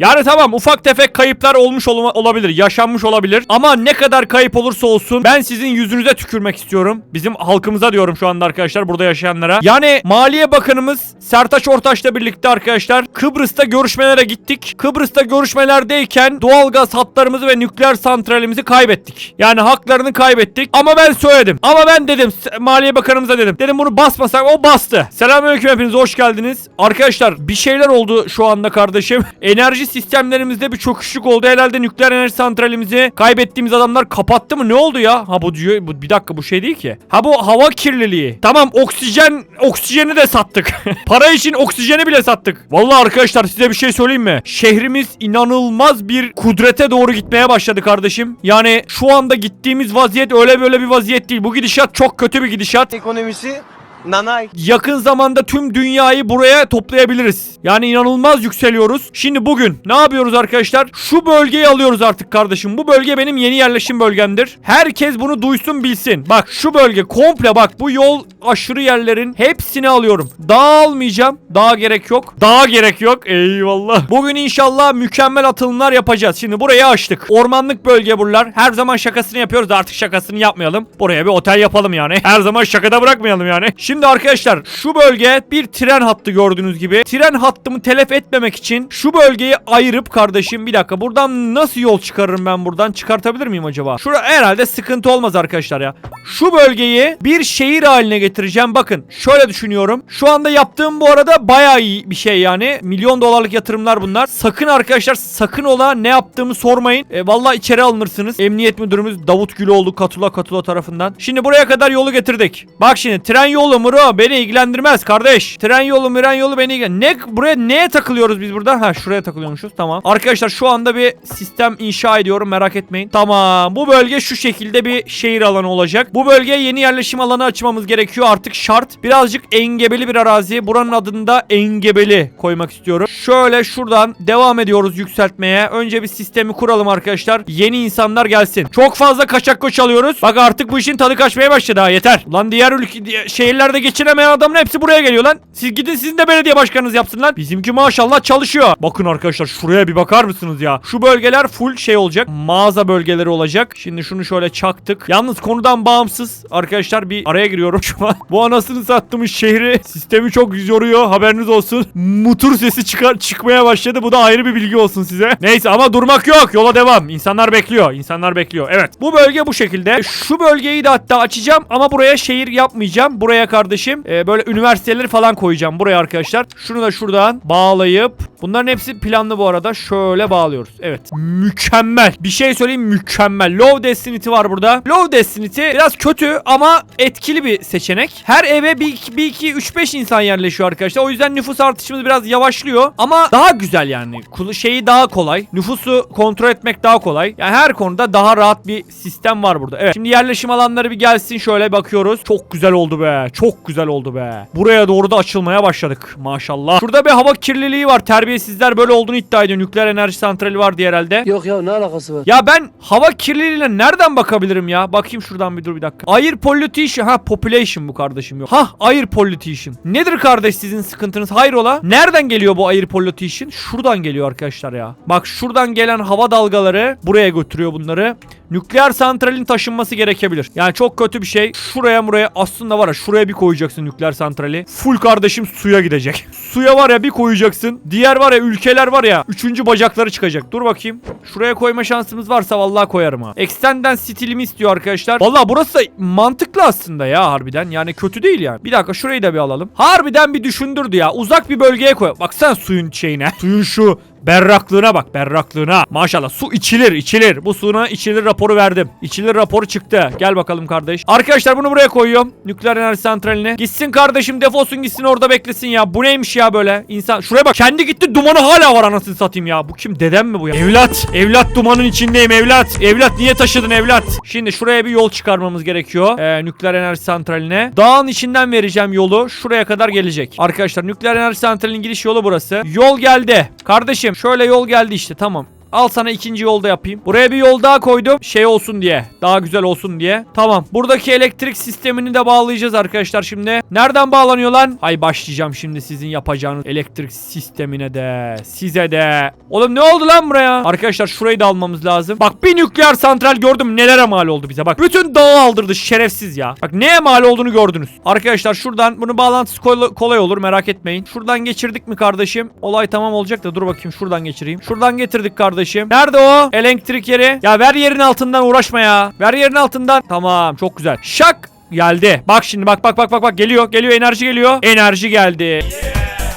Yani tamam ufak tefek kayıplar olmuş olma- olabilir, yaşanmış olabilir. Ama ne kadar kayıp olursa olsun ben sizin yüzünüze tükürmek istiyorum. Bizim halkımıza diyorum şu anda arkadaşlar burada yaşayanlara. Yani Maliye Bakanımız Sertaç Ortaç'la birlikte arkadaşlar Kıbrıs'ta görüşmelere gittik. Kıbrıs'ta görüşmelerdeyken doğalgaz hatlarımızı ve nükleer santralimizi kaybettik. Yani haklarını kaybettik. Ama ben söyledim. Ama ben dedim Maliye Bakanımıza dedim. Dedim bunu basmasak o bastı. Selamünaleyküm hepiniz hoş geldiniz. Arkadaşlar bir şeyler oldu şu anda kardeşim. Enerji sistemlerimizde bir çöküşlük oldu. Herhalde nükleer enerji santralimizi kaybettiğimiz adamlar kapattı mı? Ne oldu ya? Ha bu diyor bu, bir dakika bu şey değil ki. Ha bu hava kirliliği. Tamam oksijen oksijeni de sattık. Para için oksijeni bile sattık. Vallahi arkadaşlar size bir şey söyleyeyim mi? Şehrimiz inanılmaz bir kudrete doğru gitmeye başladı kardeşim. Yani şu anda gittiğimiz vaziyet öyle böyle bir vaziyet değil. Bu gidişat çok kötü bir gidişat ekonomisi nanay. yakın zamanda tüm dünyayı buraya toplayabiliriz. Yani inanılmaz yükseliyoruz. Şimdi bugün ne yapıyoruz arkadaşlar? Şu bölgeyi alıyoruz artık kardeşim. Bu bölge benim yeni yerleşim bölgemdir. Herkes bunu duysun bilsin. Bak şu bölge komple bak bu yol aşırı yerlerin hepsini alıyorum. Dağ almayacağım. Dağ gerek yok. Dağ gerek yok. Eyvallah. Bugün inşallah mükemmel atılımlar yapacağız. Şimdi burayı açtık. Ormanlık bölge buralar. Her zaman şakasını yapıyoruz artık şakasını yapmayalım. Buraya bir otel yapalım yani. Her zaman şakada bırakmayalım yani. Şimdi arkadaşlar şu bölge bir tren hattı gördüğünüz gibi. Tren hattımı telef etmemek için şu bölgeyi ayırıp kardeşim bir dakika buradan nasıl yol çıkarırım ben buradan? Çıkartabilir miyim acaba? Şura herhalde sıkıntı olmaz arkadaşlar ya. Şu bölgeyi bir şehir haline getireceğim. Bakın şöyle düşünüyorum. Şu anda yaptığım bu arada bayağı iyi bir şey yani. Milyon dolarlık yatırımlar bunlar. Sakın arkadaşlar sakın ola ne yaptığımı sormayın. E, vallahi içeri alınırsınız. Emniyet müdürümüz Davut Güloğlu Katula Katula tarafından. Şimdi buraya kadar yolu getirdik. Bak şimdi tren yolu muru beni ilgilendirmez kardeş. Tren yolu miren yolu beni ilgilen. Ne buraya neye takılıyoruz biz burada? Ha şuraya takılıyormuşuz tamam. Arkadaşlar şu anda bir sistem inşa ediyorum merak etmeyin. Tamam bu bölge şu şekilde bir şehir alanı olacak. Bu bölgeye yeni yerleşim alanı açmamız gerekiyor artık şart. Birazcık engebeli bir arazi. Buranın adını da engebeli koymak istiyorum. Şöyle şuradan devam ediyoruz yükseltmeye. Önce bir sistemi kuralım arkadaşlar. Yeni insanlar gelsin. Çok fazla kaçak koç alıyoruz. Bak artık bu işin tadı kaçmaya başladı ha yeter. Lan diğer ülke diğer şehirlerde geçinemeyen adamın hepsi buraya geliyor lan. Siz gidin sizin de belediye başkanınız yapsın lan. Bizimki maşallah çalışıyor. Bakın arkadaşlar şuraya bir bakar mısınız ya? Şu bölgeler full şey olacak. Mağaza bölgeleri olacak. Şimdi şunu şöyle çaktık. Yalnız konudan bağımsız arkadaşlar bir araya giriyorum şu an. Bu anasını sattığımız şehri sistemi çok yoruyor. Haberiniz olsun. Mutur sesi çıkar çıkmaya başladı. Bu da ayrı bir bilgi olsun size. Neyse ama durmak yok. Yola devam. İnsanlar bekliyor. İnsanlar bekliyor. Evet. Bu bölge bu şekilde. Şu bölgeyi de hatta açacağım ama buraya şehir yapmayacağım. Buraya kardeşim e, böyle üniversiteleri falan koyacağım buraya arkadaşlar. Şunu da şuradan bağlayıp bunların hepsi planlı bu arada. Şöyle bağlıyoruz. Evet. Mükemmel. Bir şey söyleyeyim mükemmel. Low Destiny var burada. Low Destiny biraz kötü ama etkili bir seçenek. Her eve bir, iki- bir iki, üç, beş insan yerleşiyor arkadaşlar. O yüzden nüfus artışımız biraz yavaşlıyor. Ama daha güzel yani. Şeyi daha kolay. Nüfusu kontrol etmek daha kolay. Yani her konuda daha rahat bir sistem var burada. Evet. Şimdi yerleşim alanları bir gelsin şöyle bakıyoruz. Çok güzel oldu be. Çok güzel oldu be. Buraya doğru da açılmaya başladık. Maşallah. Şurada bir hava kirliliği var. Terbiyesizler böyle olduğunu iddia ediyor. Nükleer enerji santrali var diye herhalde. Yok ya ne alakası var? Ya ben hava kirliliğine nereden bakabilirim ya? Bakayım şuradan bir dur bir dakika. Air pollution. Ha population bu kardeşim yok. Ha air pollution. Nedir kardeş sizin sıkıntınız? Hayrola? Nereden geliyor bu air pollution? Şuradan geliyor arkadaşlar ya. Bak şuradan gelen hava dalgaları buraya götürüyor bunları. Nükleer santralin taşınması gerekebilir. Yani çok kötü bir şey. Şuraya buraya aslında var ya şuraya bir koyacaksın nükleer santrali. Full kardeşim suya gidecek. Suya var ya bir koyacaksın. Diğer var ya ülkeler var ya. Üçüncü bacakları çıkacak. Dur bakayım. Şuraya koyma şansımız varsa vallahi koyarım ha. Extend'den stilimi istiyor arkadaşlar. Vallahi burası mantıklı aslında ya harbiden. Yani kötü değil yani. Bir dakika şurayı da bir alalım. Harbiden bir düşündürdü ya. Uzak bir bölgeye koy. Baksana suyun şeyine. Suyun şu Berraklığına bak berraklığına. Maşallah su içilir içilir. Bu suyuna içilir raporu verdim. İçilir raporu çıktı. Gel bakalım kardeş. Arkadaşlar bunu buraya koyuyorum. Nükleer enerji santraline. Gitsin kardeşim defolsun gitsin orada beklesin ya. Bu neymiş ya böyle? İnsan şuraya bak. Kendi gitti dumanı hala var anasını satayım ya. Bu kim dedem mi bu ya? Evlat. Evlat dumanın içindeyim evlat. Evlat niye taşıdın evlat? Şimdi şuraya bir yol çıkarmamız gerekiyor. Ee, nükleer enerji santraline. Dağın içinden vereceğim yolu. Şuraya kadar gelecek. Arkadaşlar nükleer enerji santralinin giriş yolu burası. Yol geldi. Kardeşim şöyle yol geldi işte tamam. Al sana ikinci yolda yapayım. Buraya bir yol daha koydum. Şey olsun diye. Daha güzel olsun diye. Tamam. Buradaki elektrik sistemini de bağlayacağız arkadaşlar şimdi. Nereden bağlanıyor lan? Hay başlayacağım şimdi sizin yapacağınız elektrik sistemine de. Size de. Oğlum ne oldu lan buraya? Arkadaşlar şurayı da almamız lazım. Bak bir nükleer santral gördüm nelere mal oldu bize. Bak bütün dağı aldırdı şerefsiz ya. Bak neye mal olduğunu gördünüz. Arkadaşlar şuradan bunu bağlantısı kol- kolay olur merak etmeyin. Şuradan geçirdik mi kardeşim? Olay tamam olacak da dur bakayım şuradan geçireyim. Şuradan getirdik kardeşim. Nerede o? Elektrik yeri. Ya ver yerin altından uğraşma ya. Ver yerin altından. Tamam çok güzel. Şak geldi. Bak şimdi bak bak bak bak bak geliyor geliyor enerji geliyor. Enerji geldi.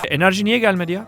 Enerji niye gelmedi ya?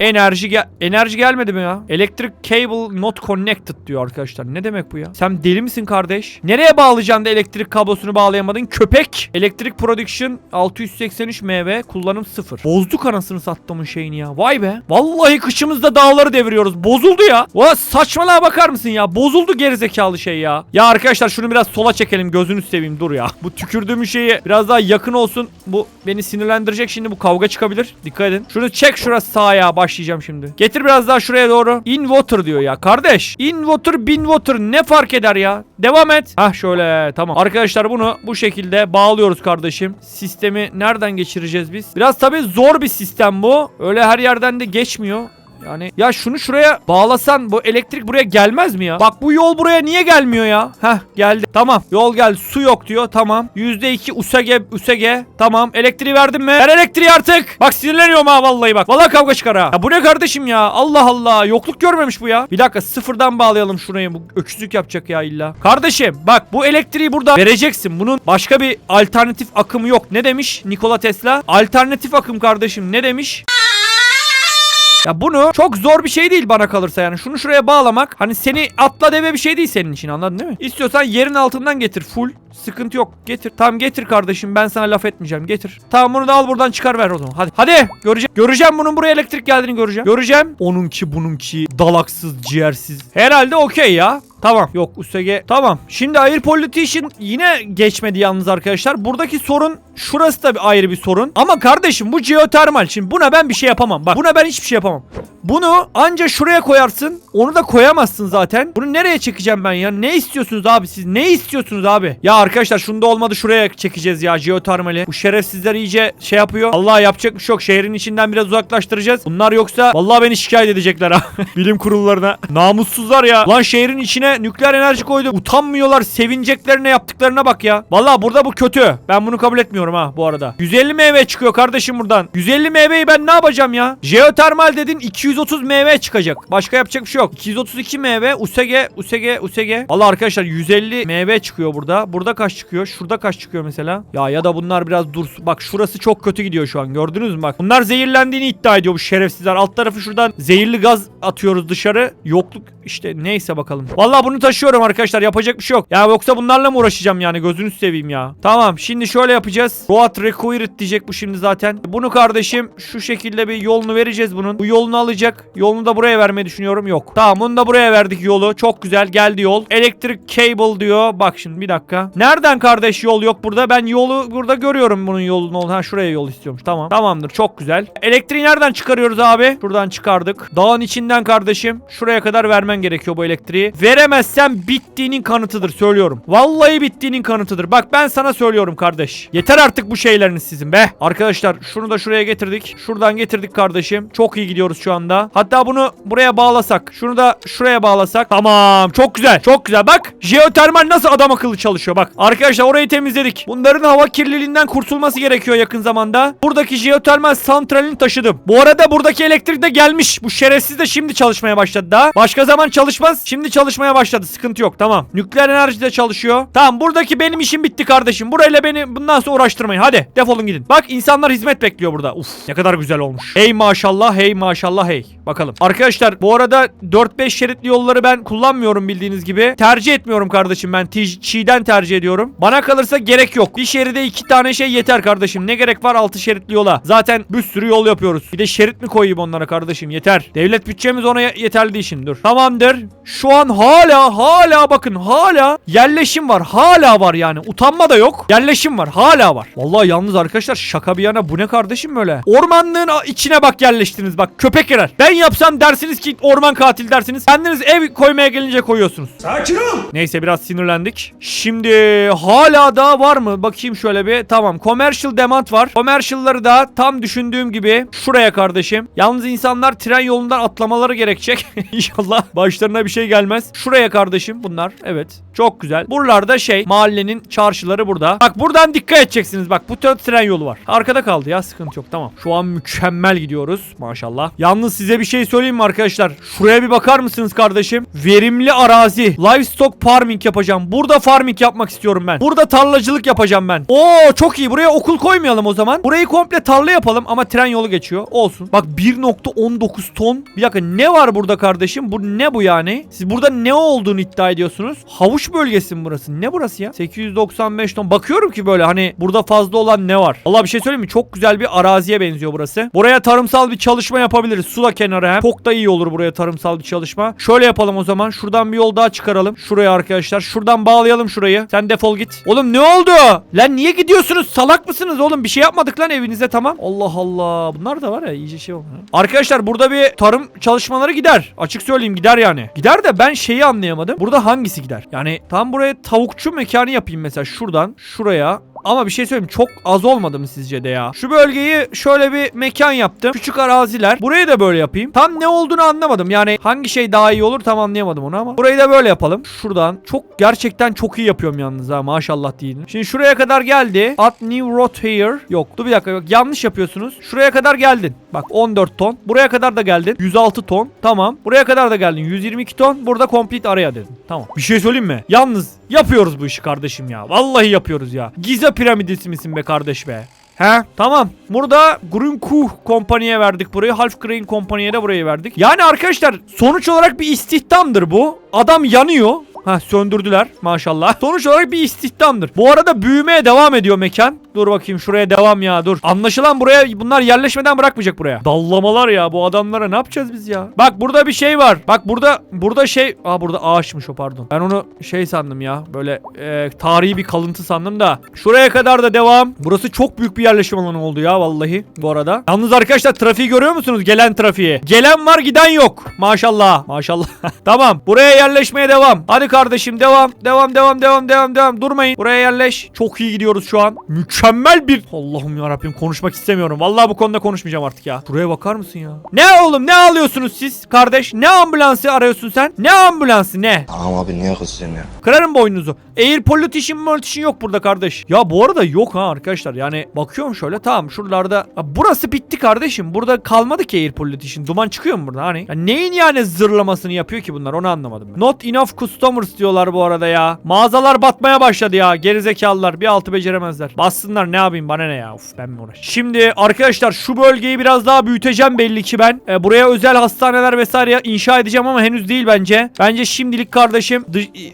Enerji gel enerji gelmedi mi ya? Electric cable not connected diyor arkadaşlar. Ne demek bu ya? Sen deli misin kardeş? Nereye bağlayacaksın da elektrik kablosunu bağlayamadın? Köpek. Electric production 683 MW kullanım 0. Bozduk anasını sattığımın şeyini ya. Vay be. Vallahi kışımızda dağları deviriyoruz. Bozuldu ya. Va saçmalığa bakar mısın ya? Bozuldu gerizekalı şey ya. Ya arkadaşlar şunu biraz sola çekelim. Gözünü seveyim dur ya. Bu tükürdüğüm şeyi biraz daha yakın olsun. Bu beni sinirlendirecek şimdi. Bu kavga çıkabilir. Dikkat edin. Şunu çek şurası sağa ya. Başlayacağım şimdi. Getir biraz daha şuraya doğru. In water diyor ya. Kardeş. In water bin water ne fark eder ya? Devam et. Hah şöyle tamam. Arkadaşlar bunu bu şekilde bağlıyoruz kardeşim. Sistemi nereden geçireceğiz biz? Biraz tabii zor bir sistem bu. Öyle her yerden de geçmiyor. Yani ya şunu şuraya bağlasan bu elektrik buraya gelmez mi ya? Bak bu yol buraya niye gelmiyor ya? Heh geldi. Tamam yol geldi. Su yok diyor. Tamam. %2 USG USG. Tamam. Elektriği verdin mi? Ver elektriği artık. Bak sinirleniyorum ha vallahi bak. Vallahi kavga çıkar ha. Ya bu ne kardeşim ya? Allah Allah. Yokluk görmemiş bu ya. Bir dakika sıfırdan bağlayalım şurayı. Bu öküzlük yapacak ya illa. Kardeşim bak bu elektriği burada vereceksin. Bunun başka bir alternatif akımı yok. Ne demiş Nikola Tesla? Alternatif akım kardeşim. Ne demiş? Ya bunu çok zor bir şey değil bana kalırsa yani. Şunu şuraya bağlamak hani seni atla deve bir şey değil senin için anladın değil mi? İstiyorsan yerin altından getir full. Sıkıntı yok. Getir. Tamam getir kardeşim. Ben sana laf etmeyeceğim. Getir. Tamam bunu da al buradan çıkar ver o zaman. Hadi. Hadi. Göreceğim. Göreceğim bunun buraya elektrik geldiğini göreceğim. Göreceğim. Onunki bununki dalaksız ciğersiz. Herhalde okey ya. Tamam. Yok USG. Tamam. Şimdi Air Politician yine geçmedi yalnız arkadaşlar. Buradaki sorun şurası da bir ayrı bir sorun. Ama kardeşim bu jeotermal. Şimdi buna ben bir şey yapamam. Bak buna ben hiçbir şey yapamam. Bunu anca şuraya koyarsın. Onu da koyamazsın zaten. Bunu nereye çekeceğim ben ya? Ne istiyorsunuz abi siz? Ne istiyorsunuz abi? Ya arkadaşlar şunda olmadı şuraya çekeceğiz ya jeotermali. Bu şerefsizler iyice şey yapıyor. Allah yapacak bir şey yok. Şehrin içinden biraz uzaklaştıracağız. Bunlar yoksa vallahi beni şikayet edecekler ha. Bilim kurullarına. Namussuzlar ya. Lan şehrin içine nükleer enerji koydu. Utanmıyorlar. Sevineceklerine yaptıklarına bak ya. Vallahi burada bu kötü. Ben bunu kabul etmiyorum ha bu arada. 150 mv çıkıyor kardeşim buradan. 150 mv'yi ben ne yapacağım ya? Jeotermal dedin 230 mv çıkacak. Başka yapacak bir şey yok. 232 mv USG USG USG. Vallahi arkadaşlar 150 mv çıkıyor burada. Burada kaç çıkıyor? Şurada kaç çıkıyor mesela? Ya ya da bunlar biraz dursun. Bak şurası çok kötü gidiyor şu an. Gördünüz mü bak. Bunlar zehirlendiğini iddia ediyor bu şerefsizler. Alt tarafı şuradan zehirli gaz atıyoruz dışarı. Yokluk işte neyse bakalım. Vallahi bunu taşıyorum arkadaşlar. Yapacak bir şey yok. Ya yoksa bunlarla mı uğraşacağım yani? Gözünü seveyim ya. Tamam şimdi şöyle yapacağız. Road required diyecek bu şimdi zaten. Bunu kardeşim şu şekilde bir yolunu vereceğiz bunun. Bu yolunu alacak. Yolunu da buraya vermeyi düşünüyorum. Yok. Tamam bunu da buraya verdik yolu. Çok güzel geldi yol. Electric cable diyor. Bak şimdi bir dakika. Nereden kardeş yol yok burada? Ben yolu burada görüyorum bunun yolunu. ol- Ha şuraya yol istiyormuş. Tamam. Tamamdır. Çok güzel. Elektriği nereden çıkarıyoruz abi? Şuradan çıkardık. Dağın içinden kardeşim. Şuraya kadar vermen gerekiyor bu elektriği. Veremezsen bittiğinin kanıtıdır söylüyorum. Vallahi bittiğinin kanıtıdır. Bak ben sana söylüyorum kardeş. Yeter artık bu şeyleriniz sizin be. Arkadaşlar şunu da şuraya getirdik. Şuradan getirdik kardeşim. Çok iyi gidiyoruz şu anda. Hatta bunu buraya bağlasak. Şunu da şuraya bağlasak. Tamam. Çok güzel. Çok güzel. Bak jeotermal nasıl adam akıllı çalışıyor. Bak arkadaşlar orayı temizledik. Bunların hava kirliliğinden kurtulması gerekiyor yakın zamanda. Buradaki jeotermal santralini taşıdım. Bu arada buradaki elektrik de gelmiş. Bu şerefsiz de şimdi çalışmaya başladı daha. Başka zaman çalışmaz. Şimdi çalışmaya başladı. Sıkıntı yok. Tamam. Nükleer enerji de çalışıyor. Tamam buradaki benim işim bitti kardeşim. Burayla beni bundan sonra uğraştırmayın. Hadi defolun gidin. Bak insanlar hizmet bekliyor burada. Uf ne kadar güzel olmuş. Hey maşallah hey maşallah hey. Bakalım. Arkadaşlar bu arada 4-5 şeritli yolları ben kullanmıyorum bildiğiniz gibi. Tercih etmiyorum kardeşim ben. Çiğden tercih. Bana kalırsa gerek yok. Bir şeride iki tane şey yeter kardeşim. Ne gerek var altı şeritli yola? Zaten bir sürü yol yapıyoruz. Bir de şerit mi koyayım onlara kardeşim? Yeter. Devlet bütçemiz ona ye- yeterli değil şimdi. Dur. Tamamdır. Şu an hala hala bakın hala yerleşim var. Hala var yani. Utanma da yok. Yerleşim var. Hala var. Vallahi yalnız arkadaşlar şaka bir yana bu ne kardeşim böyle? Ormanlığın içine bak yerleştiniz bak. Köpek girer. Ben yapsam dersiniz ki orman katil dersiniz. Kendiniz ev koymaya gelince koyuyorsunuz. Sakin ol. Neyse biraz sinirlendik. Şimdi hala daha var mı? Bakayım şöyle bir. Tamam. Commercial demand var. Commercial'ları da tam düşündüğüm gibi şuraya kardeşim. Yalnız insanlar tren yolundan atlamaları gerekecek. İnşallah başlarına bir şey gelmez. Şuraya kardeşim bunlar. Evet. Çok güzel. Buralarda şey mahallenin çarşıları burada. Bak buradan dikkat edeceksiniz. Bak bu tren yolu var. Arkada kaldı ya sıkıntı yok tamam. Şu an mükemmel gidiyoruz maşallah. Yalnız size bir şey söyleyeyim mi arkadaşlar? Şuraya bir bakar mısınız kardeşim? Verimli arazi. Livestock farming yapacağım. Burada farming yapmak istiyorum ben. Burada tarlacılık yapacağım ben. Oo çok iyi. Buraya okul koymayalım o zaman. Burayı komple tarla yapalım ama tren yolu geçiyor. Olsun. Bak 1.19 ton. Bir dakika ne var burada kardeşim? Bu ne bu yani? Siz burada ne olduğunu iddia ediyorsunuz? Havuç bölgesi mi burası? Ne burası ya? 895 ton. Bakıyorum ki böyle hani burada fazla olan ne var? Allah bir şey söyleyeyim mi? Çok güzel bir araziye benziyor burası. Buraya tarımsal bir çalışma yapabiliriz. Su da kenarı hem. Çok da iyi olur buraya tarımsal bir çalışma. Şöyle yapalım o zaman. Şuradan bir yol daha çıkaralım. Şuraya arkadaşlar. Şuradan bağlayalım şurayı. Sen defol git. Oğlum ne oldu? Lan niye gidiyorsunuz? Salak mısınız oğlum? Bir şey yapmadık lan evinize tamam. Allah Allah. Bunlar da var ya iyice şey oldu. Arkadaşlar burada bir tarım çalışmaları gider. Açık söyleyeyim gider yani. Gider de ben şeyi anlayamadım. Burada hangisi gider? Yani tam buraya tavukçu mekanı yapayım mesela şuradan şuraya ama bir şey söyleyeyim çok az olmadı mı sizce de ya? Şu bölgeyi şöyle bir mekan yaptım. Küçük araziler. Burayı da böyle yapayım. Tam ne olduğunu anlamadım. Yani hangi şey daha iyi olur tam anlayamadım onu ama. Burayı da böyle yapalım. Şuradan. Çok gerçekten çok iyi yapıyorum yalnız ha maşallah diyelim. Şimdi şuraya kadar geldi. At new road here. Yok dur bir dakika. Bak, yanlış yapıyorsunuz. Şuraya kadar geldin. Bak 14 ton. Buraya kadar da geldin. 106 ton. Tamam. Buraya kadar da geldin. 122 ton. Burada complete araya dedin. Tamam. Bir şey söyleyeyim mi? Yalnız yapıyoruz bu işi kardeşim ya. Vallahi yapıyoruz ya. Gize piramidisi misin be kardeş be? He tamam. Burada Grunkuh kompaniye verdik burayı. Half Crane kompaniye de burayı verdik. Yani arkadaşlar sonuç olarak bir istihdamdır bu. Adam yanıyor. Ha söndürdüler maşallah. Sonuç olarak bir istihdamdır. Bu arada büyümeye devam ediyor mekan. Dur bakayım şuraya devam ya dur. Anlaşılan buraya bunlar yerleşmeden bırakmayacak buraya. Dallamalar ya bu adamlara ne yapacağız biz ya? Bak burada bir şey var. Bak burada burada şey. Aa burada ağaçmış o pardon. Ben onu şey sandım ya. Böyle e, tarihi bir kalıntı sandım da. Şuraya kadar da devam. Burası çok büyük bir yerleşim alanı oldu ya vallahi bu arada. Yalnız arkadaşlar trafiği görüyor musunuz? Gelen trafiği. Gelen var giden yok. Maşallah. Maşallah. tamam. Buraya yerleşmeye devam. Hadi kardeşim devam. Devam devam devam devam devam. Durmayın. Buraya yerleş. Çok iyi gidiyoruz şu an. Mükemmel bir Allah'ım ya Rabbim konuşmak istemiyorum. Vallahi bu konuda konuşmayacağım artık ya. Buraya bakar mısın ya? Ne oğlum ne alıyorsunuz siz kardeş? Ne ambulansı arıyorsun sen? Ne ambulansı ne? Tamam abi niye kızıyorsun ya? Kırarım boynunuzu. Air pollution pollution yok burada kardeş. Ya bu arada yok ha arkadaşlar. Yani bakıyorum şöyle tamam şuralarda. Ya burası bitti kardeşim. Burada kalmadı ki air pollution. Duman çıkıyor mu burada hani? Ya neyin yani zırlamasını yapıyor ki bunlar onu anlamadım ben. Not enough customers diyorlar bu arada ya. Mağazalar batmaya başladı ya. Gerizekalılar bir altı beceremezler. Bassınlar ne yapayım bana ne ya. Uf ben mi uğraşayım. Şimdi arkadaşlar şu bölgeyi biraz daha büyüteceğim belli ki ben. E, buraya özel hastaneler vesaire inşa edeceğim ama henüz değil bence. Bence şimdilik kardeşim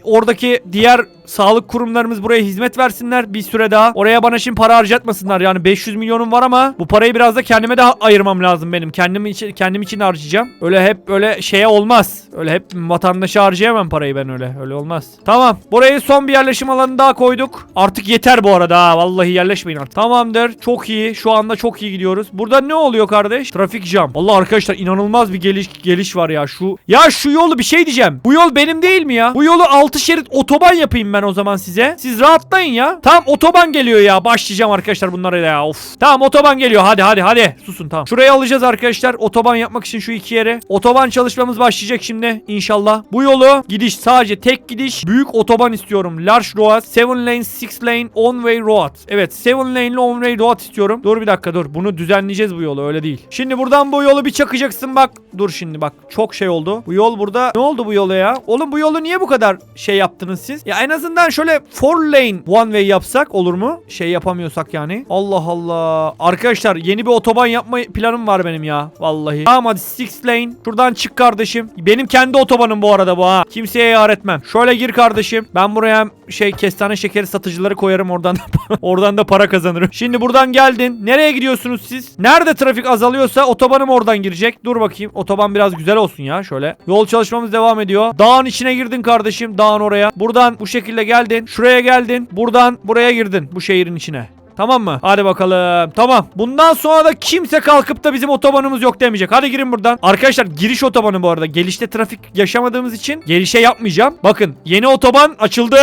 oradaki diğer sağlık kurumlarımız buraya hizmet versinler bir süre daha. Oraya bana şimdi para harcatmasınlar. Yani 500 milyonum var ama bu parayı biraz da kendime de ayırmam lazım benim. Kendim için kendim için harcayacağım. Öyle hep öyle şeye olmaz. Öyle hep vatandaşa harcayamam parayı ben öyle. Öyle olmaz. Tamam. Burayı son bir yerleşim alanı daha koyduk. Artık yeter bu arada ha. Vallahi yerleşmeyin artık. Tamamdır. Çok iyi. Şu anda çok iyi gidiyoruz. Burada ne oluyor kardeş? Trafik jam. Vallahi arkadaşlar inanılmaz bir geliş geliş var ya. Şu ya şu yolu bir şey diyeceğim. Bu yol benim değil mi ya? Bu yolu 6 şerit otoban yapayım ben o zaman size. Siz rahatlayın ya. Tamam otoban geliyor ya. Başlayacağım arkadaşlar bunlara ya. Of. Tamam otoban geliyor. Hadi hadi hadi. Susun tamam. Şurayı alacağız arkadaşlar. Otoban yapmak için şu iki yere. Otoban çalışmamız başlayacak şimdi inşallah. Bu yolu gidiş sadece tek gidiş. Büyük otoban istiyorum. Large road. 7 lane, 6 lane, on way road. Evet 7 lane'li on way road istiyorum. Dur bir dakika dur. Bunu düzenleyeceğiz bu yolu öyle değil. Şimdi buradan bu yolu bir çakacaksın bak. Dur şimdi bak. Çok şey oldu. Bu yol burada. Ne oldu bu yola ya? Oğlum bu yolu niye bu kadar şey yaptınız siz? Ya en azından azından şöyle four lane one way yapsak olur mu? Şey yapamıyorsak yani. Allah Allah. Arkadaşlar yeni bir otoban yapma planım var benim ya. Vallahi. Tamam hadi six lane. Şuradan çık kardeşim. Benim kendi otobanım bu arada bu ha. Kimseye yar etmem. Şöyle gir kardeşim. Ben buraya şey kestane şekeri satıcıları koyarım oradan da oradan da para kazanırım. Şimdi buradan geldin. Nereye gidiyorsunuz siz? Nerede trafik azalıyorsa otobanım oradan girecek. Dur bakayım. Otoban biraz güzel olsun ya şöyle. Yol çalışmamız devam ediyor. Dağın içine girdin kardeşim. Dağın oraya. Buradan bu şekilde geldin. Şuraya geldin. Buradan buraya girdin. Bu şehrin içine. Tamam mı? Hadi bakalım. Tamam. Bundan sonra da kimse kalkıp da bizim otobanımız yok demeyecek. Hadi girin buradan. Arkadaşlar giriş otobanı bu arada. Gelişte trafik yaşamadığımız için gelişe yapmayacağım. Bakın yeni otoban açıldı.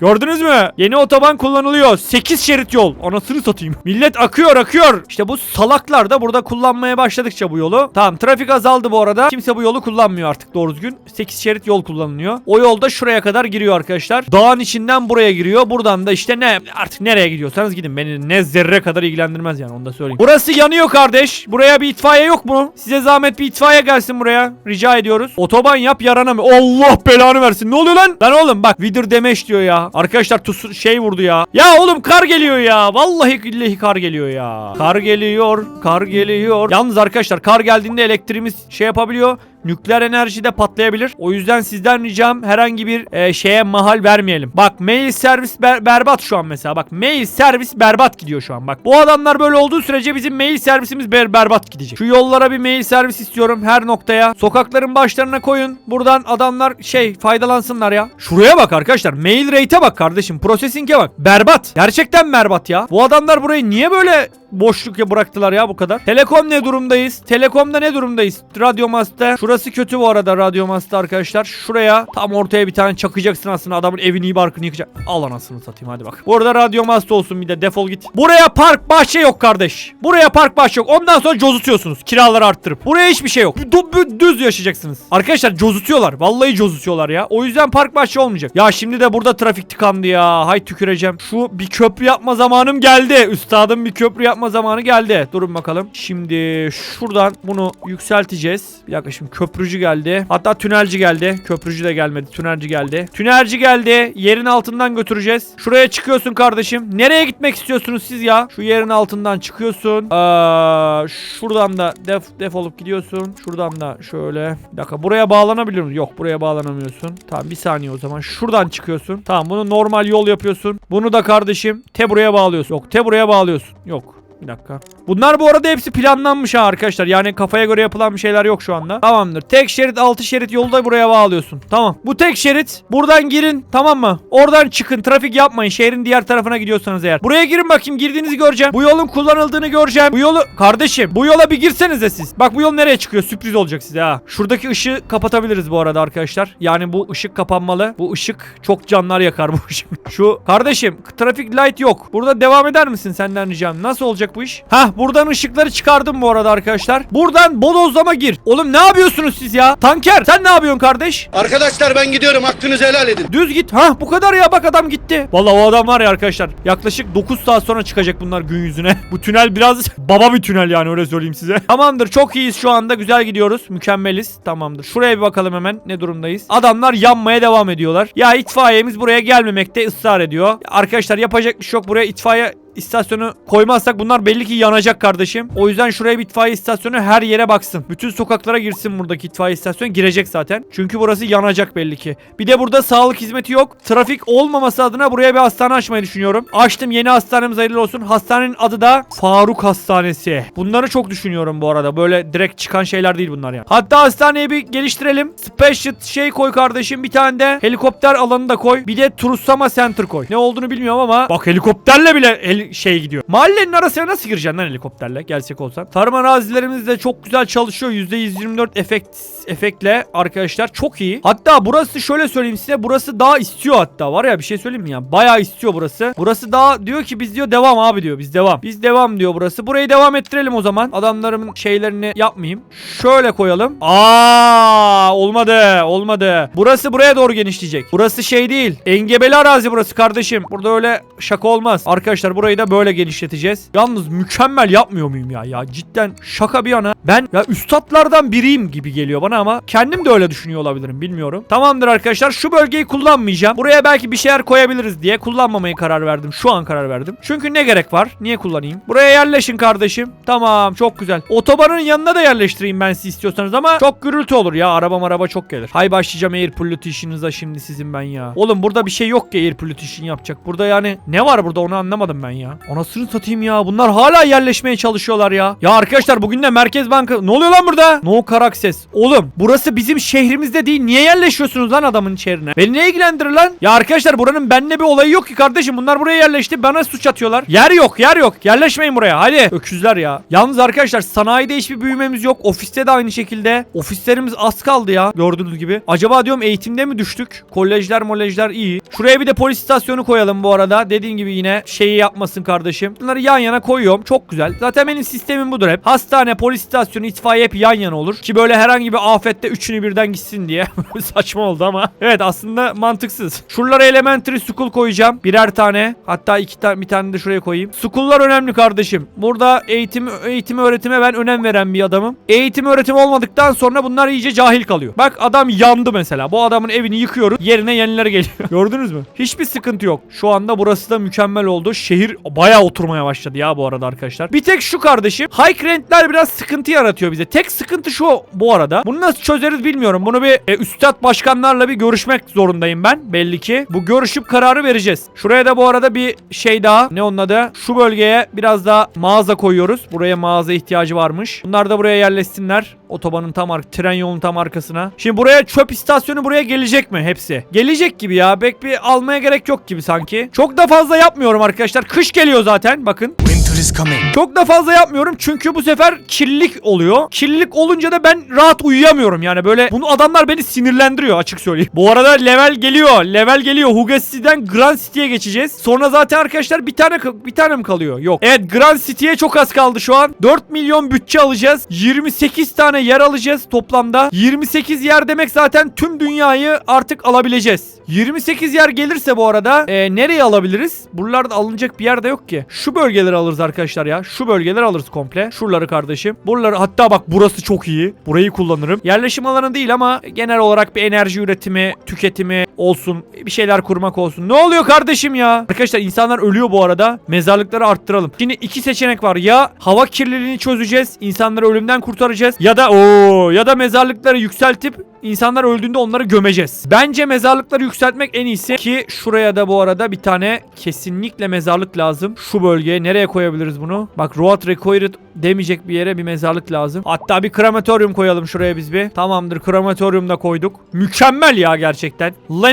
Gördünüz mü? Yeni otoban kullanılıyor. 8 şerit yol. Anasını satayım. Millet akıyor akıyor. İşte bu salaklar da burada kullanmaya başladıkça bu yolu. Tamam trafik azaldı bu arada. Kimse bu yolu kullanmıyor artık doğru düzgün. 8 şerit yol kullanılıyor. O yolda şuraya kadar giriyor arkadaşlar. Dağın içinden buraya giriyor. Buradan da işte ne artık nereye gidiyorsanız gidin. Beni ne zerre kadar ilgilendirmez yani onu da söyleyeyim. Burası yanıyor kardeş. Buraya bir itfaiye yok mu? Size zahmet bir itfaiye gelsin buraya. Rica ediyoruz. Otoban yap yarana mı? Allah belanı versin. Ne oluyor lan? Lan oğlum bak Vidir demeç diyor ya. Arkadaşlar tus şey vurdu ya. Ya oğlum kar geliyor ya. Vallahi billahi kar geliyor ya. Kar geliyor. Kar geliyor. Yalnız arkadaşlar kar geldiğinde elektriğimiz şey yapabiliyor. Nükleer enerji de patlayabilir. O yüzden sizden ricam herhangi bir e, şeye mahal vermeyelim. Bak mail servis ber- berbat şu an mesela. Bak mail servis berbat gidiyor şu an. Bak bu adamlar böyle olduğu sürece bizim mail servisimiz ber- berbat gidecek. Şu yollara bir mail servis istiyorum her noktaya. Sokakların başlarına koyun. Buradan adamlar şey faydalansınlar ya. Şuraya bak arkadaşlar. Mail rate'e bak kardeşim. Processing'e bak. Berbat. Gerçekten berbat ya. Bu adamlar burayı niye böyle boşluk ya bıraktılar ya bu kadar. Telekom ne durumdayız? Telekomda ne durumdayız? Radyo Mast'ta. Şurası kötü bu arada Radyo Mast'ta arkadaşlar. Şuraya tam ortaya bir tane çakacaksın aslında adamın evini iyi barkını yıkacak. Al anasını satayım hadi bak. Bu arada Radyo Mast olsun bir de defol git. Buraya park bahçe yok kardeş. Buraya park bahçe yok. Ondan sonra cozutuyorsunuz kiraları arttırıp. Buraya hiçbir şey yok. Bu- düz yaşayacaksınız. Arkadaşlar cozutuyorlar. Vallahi cozutuyorlar ya. O yüzden park bahçe olmayacak. Ya şimdi de burada trafik tıkandı ya. Hay tüküreceğim. Şu bir köprü yapma zamanım geldi. Üstadım bir köprü yapma zamanı geldi. Durun bakalım. Şimdi şuradan bunu yükselteceğiz. Bir dakika şimdi köprücü geldi. Hatta tünelci geldi. Köprücü de gelmedi. Tünelci geldi. Tünelci geldi. Yerin altından götüreceğiz. Şuraya çıkıyorsun kardeşim. Nereye gitmek istiyorsunuz siz ya? Şu yerin altından çıkıyorsun. Aa, şuradan da def defolup gidiyorsun. Şuradan da şöyle. Bir dakika buraya bağlanabilir misin? Yok buraya bağlanamıyorsun. Tamam bir saniye o zaman. Şuradan çıkıyorsun. Tamam bunu normal yol yapıyorsun. Bunu da kardeşim te buraya bağlıyorsun. Yok te buraya bağlıyorsun. Yok. Bir dakika. Bunlar bu arada hepsi planlanmış ha arkadaşlar. Yani kafaya göre yapılan bir şeyler yok şu anda. Tamamdır. Tek şerit altı şerit yolu da buraya bağlıyorsun. Tamam. Bu tek şerit. Buradan girin. Tamam mı? Oradan çıkın. Trafik yapmayın. Şehrin diğer tarafına gidiyorsanız eğer. Buraya girin bakayım. Girdiğinizi göreceğim. Bu yolun kullanıldığını göreceğim. Bu yolu... Kardeşim bu yola bir girsenize siz. Bak bu yol nereye çıkıyor? Sürpriz olacak size ha. Şuradaki ışığı kapatabiliriz bu arada arkadaşlar. Yani bu ışık kapanmalı. Bu ışık çok canlar yakar bu ışık. Şu kardeşim trafik light yok. Burada devam eder misin senden ricam? Nasıl olacak bu iş? Hah buradan ışıkları çıkardım bu arada arkadaşlar. Buradan bodozlama gir. Oğlum ne yapıyorsunuz siz ya? Tanker sen ne yapıyorsun kardeş? Arkadaşlar ben gidiyorum hakkınızı helal edin. Düz git. Hah bu kadar ya bak adam gitti. Vallahi o adam var ya arkadaşlar. Yaklaşık 9 saat sonra çıkacak bunlar gün yüzüne. Bu tünel biraz baba bir tünel yani öyle söyleyeyim size. Tamamdır çok iyiyiz şu anda. Güzel gidiyoruz. Mükemmeliz. Tamamdır. Şuraya bir bakalım hemen ne durumdayız. Adamlar yanmaya devam ediyorlar. Ya itfaiyemiz buraya gelmemekte ısrar ediyor. Arkadaşlar yapacak bir şey yok. Buraya itfaiye istasyonu koymazsak bunlar belli ki yanacak kardeşim. O yüzden şuraya bir itfaiye istasyonu her yere baksın. Bütün sokaklara girsin buradaki itfaiye istasyonu. Girecek zaten. Çünkü burası yanacak belli ki. Bir de burada sağlık hizmeti yok. Trafik olmaması adına buraya bir hastane açmayı düşünüyorum. Açtım yeni hastanemiz hayırlı olsun. Hastanenin adı da Faruk Hastanesi. Bunları çok düşünüyorum bu arada. Böyle direkt çıkan şeyler değil bunlar yani. Hatta hastaneyi bir geliştirelim. Special şey koy kardeşim. Bir tane de helikopter alanı da koy. Bir de Trussama Center koy. Ne olduğunu bilmiyorum ama bak helikopterle bile heli- şey gidiyor. Mahallenin arasına nasıl gireceksin lan helikopterle gelsek olsan. Tarım arazilerimiz de çok güzel çalışıyor. %124 efekt efektle arkadaşlar çok iyi. Hatta burası şöyle söyleyeyim size burası daha istiyor hatta var ya bir şey söyleyeyim mi ya. Bayağı istiyor burası. Burası daha diyor ki biz diyor devam abi diyor. Biz devam. Biz devam diyor burası. Burayı devam ettirelim o zaman. Adamların şeylerini yapmayayım. Şöyle koyalım. Aa olmadı. Olmadı. Burası buraya doğru genişleyecek. Burası şey değil. Engebeli arazi burası kardeşim. Burada öyle şaka olmaz. Arkadaşlar burayı burayı da böyle genişleteceğiz. Yalnız mükemmel yapmıyor muyum ya? Ya cidden şaka bir yana. Ben ya üstadlardan biriyim gibi geliyor bana ama kendim de öyle düşünüyor olabilirim bilmiyorum. Tamamdır arkadaşlar şu bölgeyi kullanmayacağım. Buraya belki bir şeyler koyabiliriz diye kullanmamaya karar verdim. Şu an karar verdim. Çünkü ne gerek var? Niye kullanayım? Buraya yerleşin kardeşim. Tamam çok güzel. Otobanın yanına da yerleştireyim ben siz istiyorsanız ama çok gürültü olur ya. Araba araba çok gelir. Hay başlayacağım air pollution'ınıza şimdi sizin ben ya. Oğlum burada bir şey yok ki air pollution yapacak. Burada yani ne var burada onu anlamadım ben ya. Anasını satayım ya. Bunlar hala yerleşmeye çalışıyorlar ya. Ya arkadaşlar bugün de Merkez Banka... Ne oluyor lan burada? No karak ses. Oğlum burası bizim şehrimizde değil. Niye yerleşiyorsunuz lan adamın şehrine? Beni ne ilgilendirir lan? Ya arkadaşlar buranın benimle bir olayı yok ki kardeşim. Bunlar buraya yerleşti. Bana suç atıyorlar. Yer yok yer yok. Yerleşmeyin buraya. Hadi. Öküzler ya. Yalnız arkadaşlar sanayide hiçbir büyümemiz yok. Ofiste de aynı şekilde. Ofislerimiz az kaldı ya. Gördüğünüz gibi. Acaba diyorum eğitimde mi düştük? Kolejler molejler iyi. Şuraya bir de polis istasyonu koyalım bu arada. Dediğim gibi yine şeyi yapmasın kardeşim. Bunları yan yana koyuyorum. Çok güzel. Zaten benim sistemim budur hep. Hastane, polis istasyonu, itfaiye hep yan yana olur. Ki böyle herhangi bir afette üçünü birden gitsin diye. Saçma oldu ama. Evet aslında mantıksız. Şuralara elementary school koyacağım. Birer tane. Hatta iki tane bir tane de şuraya koyayım. School'lar önemli kardeşim. Burada eğitim eğitim öğretime ben önem veren bir adamım. Eğitim öğretim olmadıktan sonra bunlar iyice cahil kalıyor. Bak adam yandı mesela. Bu adamın evini yıkıyoruz. Yerine yenileri geliyor. Gördünüz mü? Hiçbir sıkıntı yok. Şu anda burası da mükemmel oldu. Şehir bayağı oturmaya başladı ya bu arada arkadaşlar. Bir tek şu kardeşim. High rentler biraz sıkıntı yaratıyor bize. Tek sıkıntı şu bu arada. Bunu nasıl çözeriz bilmiyorum. Bunu bir e, üstad başkanlarla bir görüşmek zorundayım ben. Belli ki. Bu görüşüp kararı vereceğiz. Şuraya da bu arada bir şey daha. Ne onun adı? Şu bölgeye biraz daha mağaza koyuyoruz. Buraya mağaza ihtiyacı varmış. Bunlar da buraya yerleşsinler. Otobanın tam ar tren yolunun tam arkasına. Şimdi buraya çöp istasyonu buraya gelecek mi hepsi? Gelecek gibi ya. Pek bir almaya gerek yok gibi sanki. Çok da fazla yapmıyorum arkadaşlar. Kış geliyor zaten bakın. Winter coming. Çok da fazla yapmıyorum çünkü bu sefer kirlilik oluyor. Kirlilik olunca da ben rahat uyuyamıyorum yani böyle bunu adamlar beni sinirlendiriyor açık söyleyeyim. Bu arada level geliyor. Level geliyor. Hugacity'den Grand City'ye geçeceğiz. Sonra zaten arkadaşlar bir tane bir tane mi kalıyor? Yok. Evet Grand City'ye çok az kaldı şu an. 4 milyon bütçe alacağız. 28 tane yer alacağız toplamda. 28 yer demek zaten tüm dünyayı artık alabileceğiz. 28 yer gelirse bu arada e, nereye alabiliriz? Buralarda alınacak bir yer de yok ki. Şu bölgeleri alırız arkadaşlar ya. Şu bölgeleri alırız komple. Şuraları kardeşim. Buraları hatta bak burası çok iyi. Burayı kullanırım. Yerleşim alanı değil ama genel olarak bir enerji üretimi, tüketimi olsun. Bir şeyler kurmak olsun. Ne oluyor kardeşim ya? Arkadaşlar insanlar ölüyor bu arada. Mezarlıkları arttıralım. Şimdi iki seçenek var. Ya hava kirliliğini çözeceğiz. insanları ölümden kurtaracağız. Ya da o ya da mezarlıkları yükseltip insanlar öldüğünde onları gömeceğiz. Bence mezarlıkları yükseltmek en iyisi ki şuraya da bu arada bir tane kesinlikle mezarlık lazım. Şu bölgeye nereye koyabiliriz bunu? Bak Road Required demeyecek bir yere bir mezarlık lazım. Hatta bir krematoryum koyalım şuraya biz bir. Tamamdır krematoryum da koyduk. Mükemmel ya gerçekten. Lenazamar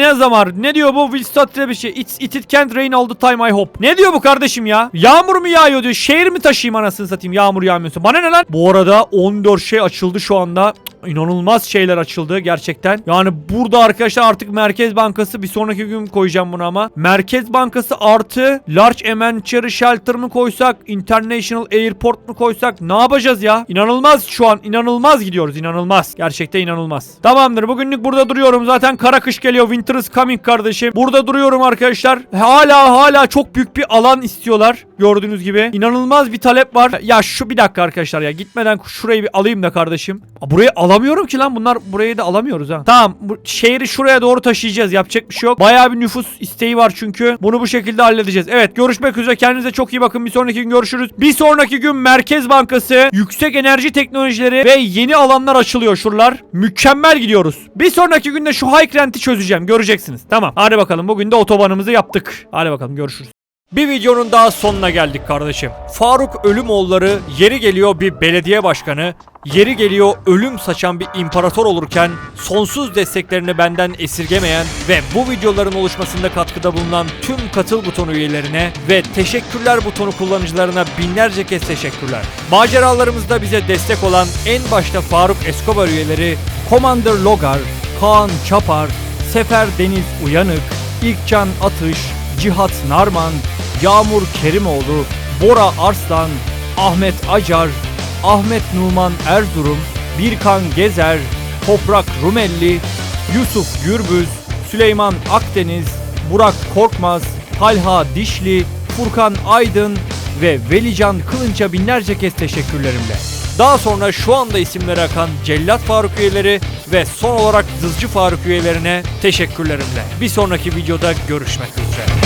ne diyor bu? Will start bir şey. It's, it, it can't rain all the time I hope. Ne diyor bu kardeşim ya? Yağmur mu yağıyor diyor. Şehir mi taşıyayım anasını satayım yağmur yağmıyorsa. Bana ne lan? Bu arada 14 şey açıldı şu anda inanılmaz şeyler açıldı gerçekten. Yani burada arkadaşlar artık Merkez Bankası bir sonraki gün koyacağım bunu ama. Merkez Bankası artı Large Amenitary Shelter mı koysak, International Airport mu koysak ne yapacağız ya? İnanılmaz şu an inanılmaz gidiyoruz inanılmaz. Gerçekten inanılmaz. Tamamdır bugünlük burada duruyorum. Zaten kara kış geliyor. Winter is coming kardeşim. Burada duruyorum arkadaşlar. Hala hala çok büyük bir alan istiyorlar. Gördüğünüz gibi. İnanılmaz bir talep var. Ya şu bir dakika arkadaşlar ya. Gitmeden şurayı bir alayım da kardeşim. Burayı alamıyorum ki lan. Bunlar burayı da alamıyoruz ha. Tamam. Bu şehri şuraya doğru taşıyacağız. Yapacak bir şey yok. Bayağı bir nüfus isteği var çünkü. Bunu bu şekilde halledeceğiz. Evet görüşmek üzere. Kendinize çok iyi bakın. Bir sonraki gün görüşürüz. Bir sonraki gün Merkez Bankası, yüksek enerji teknolojileri ve yeni alanlar açılıyor şuralar. Mükemmel gidiyoruz. Bir sonraki günde şu high rent'i çözeceğim. Göreceksiniz. Tamam. Hadi bakalım. Bugün de otobanımızı yaptık. Hadi bakalım görüşürüz. Bir videonun daha sonuna geldik kardeşim. Faruk Ölümoğulları yeri geliyor bir belediye başkanı, yeri geliyor ölüm saçan bir imparator olurken sonsuz desteklerini benden esirgemeyen ve bu videoların oluşmasında katkıda bulunan tüm katıl butonu üyelerine ve teşekkürler butonu kullanıcılarına binlerce kez teşekkürler. Maceralarımızda bize destek olan en başta Faruk Escobar üyeleri Commander Logar, Kaan Çapar, Sefer Deniz Uyanık, İlkcan Atış, Cihat Narman, Yağmur Kerimoğlu, Bora Arslan, Ahmet Acar, Ahmet Numan Erzurum, Birkan Gezer, Toprak Rumelli, Yusuf Gürbüz, Süleyman Akdeniz, Burak Korkmaz, Talha Dişli, Furkan Aydın ve Velican Kılınç'a binlerce kez teşekkürlerimle. Daha sonra şu anda isimleri akan Cellat Faruk üyeleri ve son olarak Dızcı Faruk üyelerine teşekkürlerimle. Bir sonraki videoda görüşmek üzere.